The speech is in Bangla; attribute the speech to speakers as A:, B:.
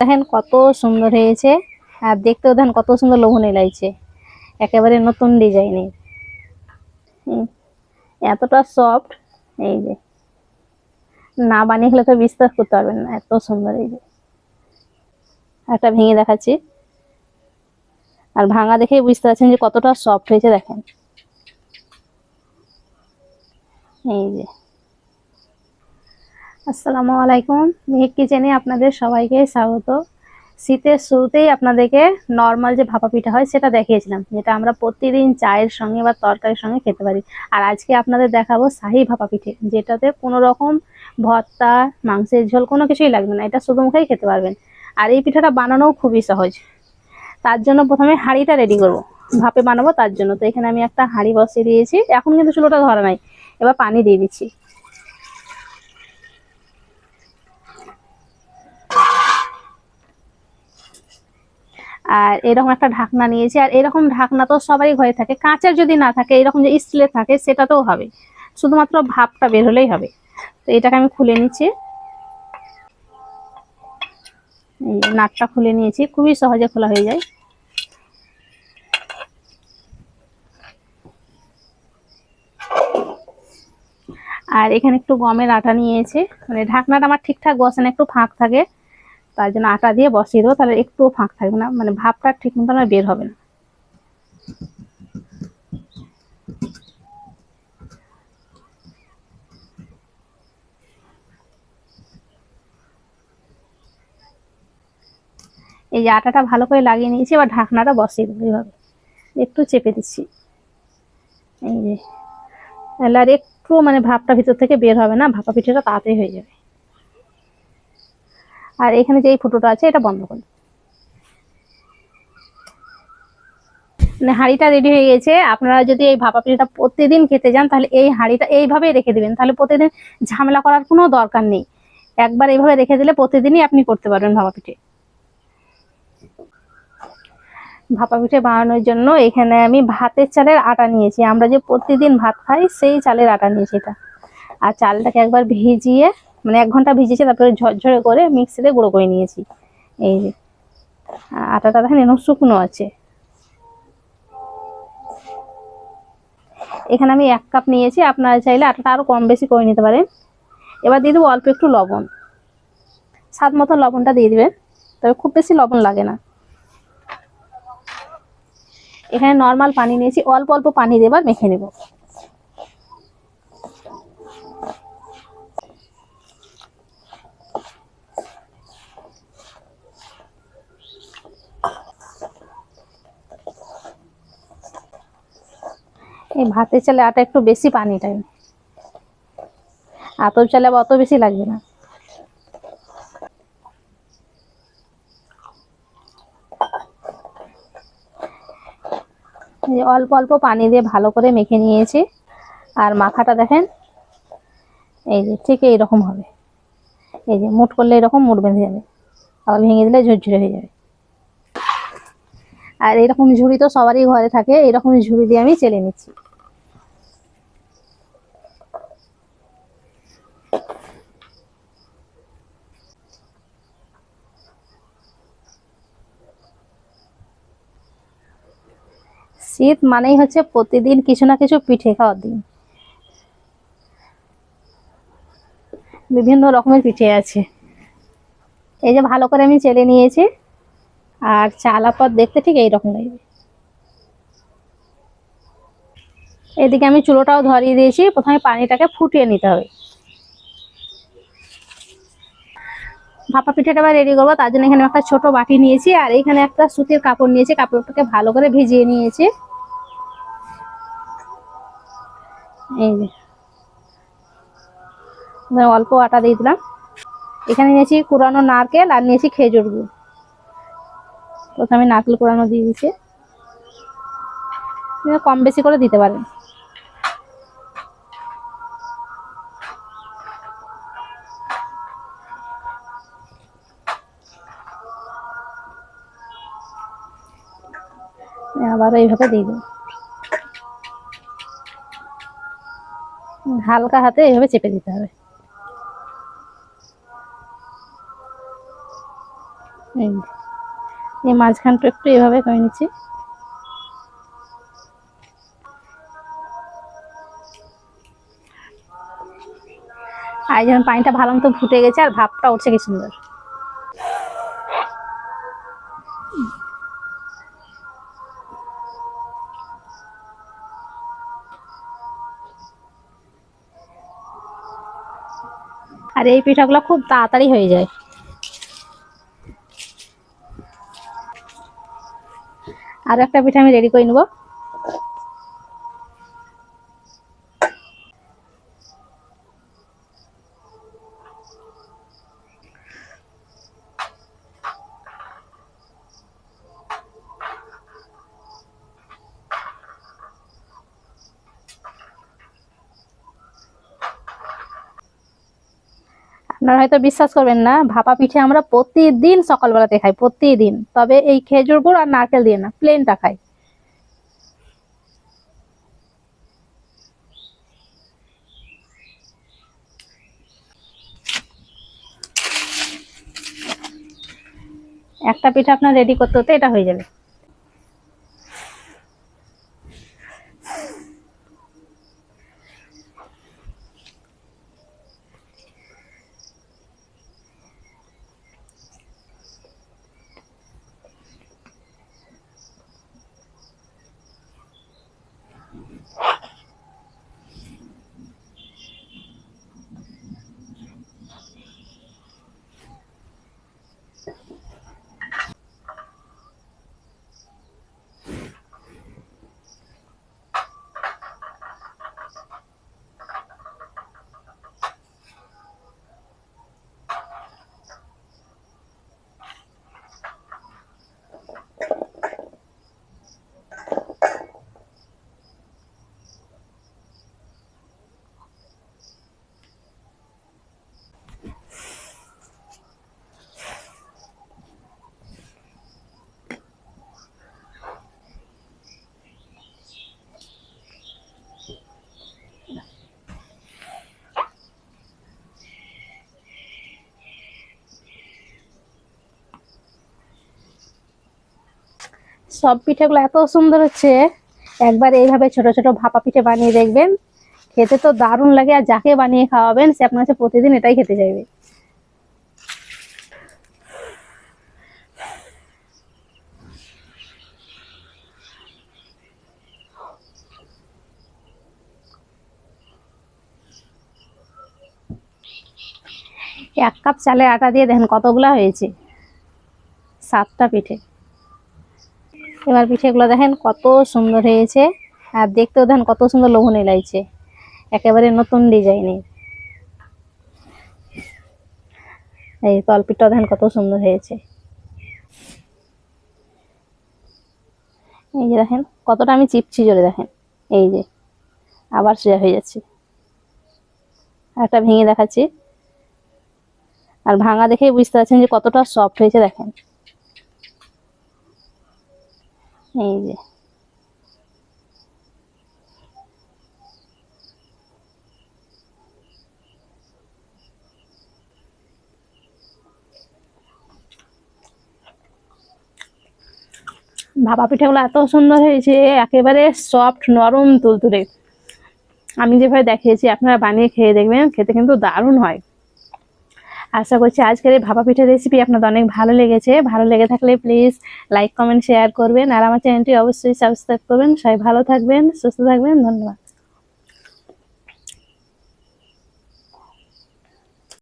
A: দেখেন কত সুন্দর হয়েছে। আর দেখতেও দেখেন কত সুন্দর লোভনীয় লাগছে। একেবারে নতুন ডিজাইনের এতটা সফট এই যে। না বানিয়ে খেলে তো বিশ্বাস করতে পারবেন না, এত সুন্দর এই যে। একটা ভেঙে দেখাচ্ছি। আর ভাঙা দেখেই বুঝতে পারছেন যে কতটা সফট হয়েছে দেখেন। এই যে। আসসালামু আলাইকুম। মেহেক কিচেনে আপনাদের সবাইকে স্বাগত। শীতের শুরুতেই আপনাদেরকে নর্মাল যে ভাপা পিঠা হয় সেটা দেখিয়েছিলাম, যেটা আমরা প্রতিদিন চায়ের সঙ্গে বা তরকারির সঙ্গে খেতে পারি। আর আজকে আপনাদের দেখাবো শাহি ভাপা পিঠে, যেটাতে কোনো রকম ভর্তা, মাংসের ঝোল কোনো কিছুই লাগবে না, এটা শুধু মুখেই খেতে পারবেন। আর এই পিঠাটা বানানোও খুবই সহজ। তার জন্য প্রথমে হাঁড়িটা রেডি করব। ভাপে বানাবো তার জন্য। তো এখানে আমি একটা হাঁড়ি বসিয়ে দিয়েছি। এখন কিন্তু চুলোটা ধরা নাই। এবার পানি দিয়ে দিচ্ছি। আর এরকম একটা ঢাকনা নিয়েছি। আর এরকম ঢাকনা তো সবারই ঘরে থাকে। কাঁচের যদি না থাকে, এরকম যে স্টিলের থাকে সেটাতেও হবে। শুধুমাত্র ভাপটা বের হলেই হবে। তো এটাকে আমি খুলে নিচ্ছি। নাটটা খুলে নিয়েছি। খুবই সহজে খোলা হয়ে যায়। আর এখানে একটু গমের আটা নিয়েছে। মানে ঢাকনাটা আমার ঠিকঠাক বসে না, একটু ফাঁক থাকে। তার জন্য আটা দিয়ে বসিয়ে দেবো, তাহলে একটুও ফাঁক থাকবে না। মানে ভাবটা ঠিক মতো আমার বের হবে না। এই যে আটাটা ভালো করে লাগিয়ে নিয়েছি, এবার ঢাকনাটা বসিয়ে দেবো এইভাবে। একটু চেপে দিচ্ছি। এই যে, তাহলে আর একটু মানে ভাপটা ভিতর থেকে বের হবে না, ভাপা পিঠেটা তাড়াতাড়ি হয়ে যাবে। আর এখানে যে এই ফুটোটা আছে, এটা বন্ধ করুন। মানে হাঁড়িটা রেডি হয়ে গেছে। আপনারা যদি এই ভাপা পিঠাটা প্রতিদিন খেতে যান, তাহলে এই হাঁড়িটা এইভাবেই রেখে দিবেন। তাহলে প্রতিদিন ঝামেলা করার কোনো দরকার নেই। একবার এইভাবে রেখে দিলে প্রতিদিনই আপনি করতে পারবেন ভাপা পিঠে। ভাপা পিঠে বানানোর জন্য এখানে আমি ভাতের চালের আটা নিয়েছি। আমরা যে প্রতিদিন ভাত খাই, সেই চালের আটা নিয়েছি এটা। আর চালটাকে একবার ভিজিয়ে মানে এক ঘণ্টা ভিজিয়েছি, তারপরে ঝরঝরে করে মিক্সিতে গুঁড়ো করে নিয়েছি। এই যে, আটাটা দেখেন এরকম শুকনো আছে। এখানে আমি এক কাপ নিয়েছি, আপনারা চাইলে আটাটা আরও কম বেশি করে নিতে পারেন। এবার দিয়ে দেবো অল্প একটু লবণ। স্বাদ মতো লবণটা দিয়ে দিবেন, তবে খুব বেশি লবণ লাগে না। এখানে নর্মাল পানি নিয়েছি, অল্প অল্প পানি দেবার মেখে নেব। এই ভাতের চালে আটা একটু বেশি পানি টাইম আতপ চালে অত বেশি লাগবে না। অল্প অল্প পানি দিয়ে ভালো করে মেখে নিয়েছি। আর মাখাটা দেখেন, এই যে ঠিক এইরকম হবে। এই যে মুট করলে এরকম মুট বেঁধে যাবে। আবার ভেঙে দিলে ঝরঝরে হয়ে যাবে। আর এরকম ঝুড়ি তো সবারই ঘরে থাকে এরকম ঝুড়ি দিয়ে আমি চেলে নিচ্ছি। শীত মানেই হচ্ছে প্রতিদিন কিছু না কিছু পিঠে খাওয়ার দিন। বিভিন্ন রকমের পিঠে আছে। এই যে ভালো করে আমি চেলে নিয়েছি, আর চালা পথ দেখতে ঠিক এইরকম লাগবে। এদিকে আমি চুলোটাও ধরিয়ে দিয়েছি, প্রথমে পানিটাকে ফুটিয়ে নিতে হবে। ভাপা পিঠাটা আবার রেডি করব, তার জন্য এখানে একটা ছোট বাটি নিয়েছি, আর এখানে একটা সুতির কাপড় নিয়েছি, কাপড়টাকে ভালো করে ভিজিয়ে নিয়েছি। এই যে। অল্প আটা দিয়ে দিলাম। এখানে নিয়েছি কুড়ানো নারকেল আর নিয়েছি খেজুর গুড়। প্রথমে নারকেল কুড়ানো দিয়ে দিচ্ছি কম বেশি করে দিতে পারেন। আবার এইভাবে দিয়ে দেবো হালকা হাতে এইভাবে চেপে দিতে হবে। এই মাঝখানটা একটু এভাবে করে নিচ্ছি। আর যেন পানিটা ভালো মতো ফুটে গেছে আর ভাপটা উঠছে কি সুন্দর। আর এই পিঠাগুলো খুব তাড়াতাড়ি হয়ে যায়। আর একটা পিঠা আমি রেডি করে নেব। আপনারা হয়তো বিশ্বাস করবেন না, ভাপা পিঠে আমরা প্রতিদিন সকালবেলাতে খাই, প্রতিদিন। তবে এই খেজুর গুড় আর নারকেল দিয়ে না প্লেনটা খাই। একটা পিঠা আপনার রেডি করতে হতে এটা হয়ে যাবে। সব পিঠেগুলো এত সুন্দর হচ্ছে। একবার এইভাবে ছোট ছোট ভাপা পিঠে বানিয়ে দেখবেন। খেতে তো দারুণ লাগে আর যাকে বানিয়ে খাওয়াবেন, সে আপনার প্রতিদিন এটাই খেতে চাইবে। এক কাপ চালের আটা দিয়ে দেখেন কতগুলা হয়েছে। সাতটা পিঠে। এবার পিঠেগুলো দেখেন কত সুন্দর হয়েছে। আর দেখতেও দেখেন কত সুন্দর লোভনীয় লাগছে। একেবারে নতুন ডিজাইনের এই তলপিঠটাও দেখেন কত সুন্দর হয়েছে। এই যে দেখেন, কতটা আমি চিপছি জোরে দেখেন। এই যে, আবার সোজা হয়ে যাচ্ছে। একটা ভেঙে দেখাচ্ছি। আর ভাঙা দেখেই বুঝতে পারছেন যে কতটা সফট হয়েছে দেখেন। এই যে। ভাপা পিঠাগুলো এত সুন্দর হয়েছে, একেবারে সফট নরম, তুলতুলে। আমি যেভাবে দেখিয়েছি, আপনারা বানিয়ে খেয়ে দেখবেন, খেতে কিন্তু দারুণ হয়। আশা করছি আজকের এই ভাপা পিঠের রেসিপি আপনাদের অনেক ভালো লেগেছে। ভালো লেগে থাকলে প্লিজ লাইক কমেন্ট শেয়ার করবেন। আর আমার চ্যানেলটি অবশ্যই সাবস্ক্রাইব করবেন। সবাই ভালো থাকবেন, সুস্থ থাকবেন। ধন্যবাদ।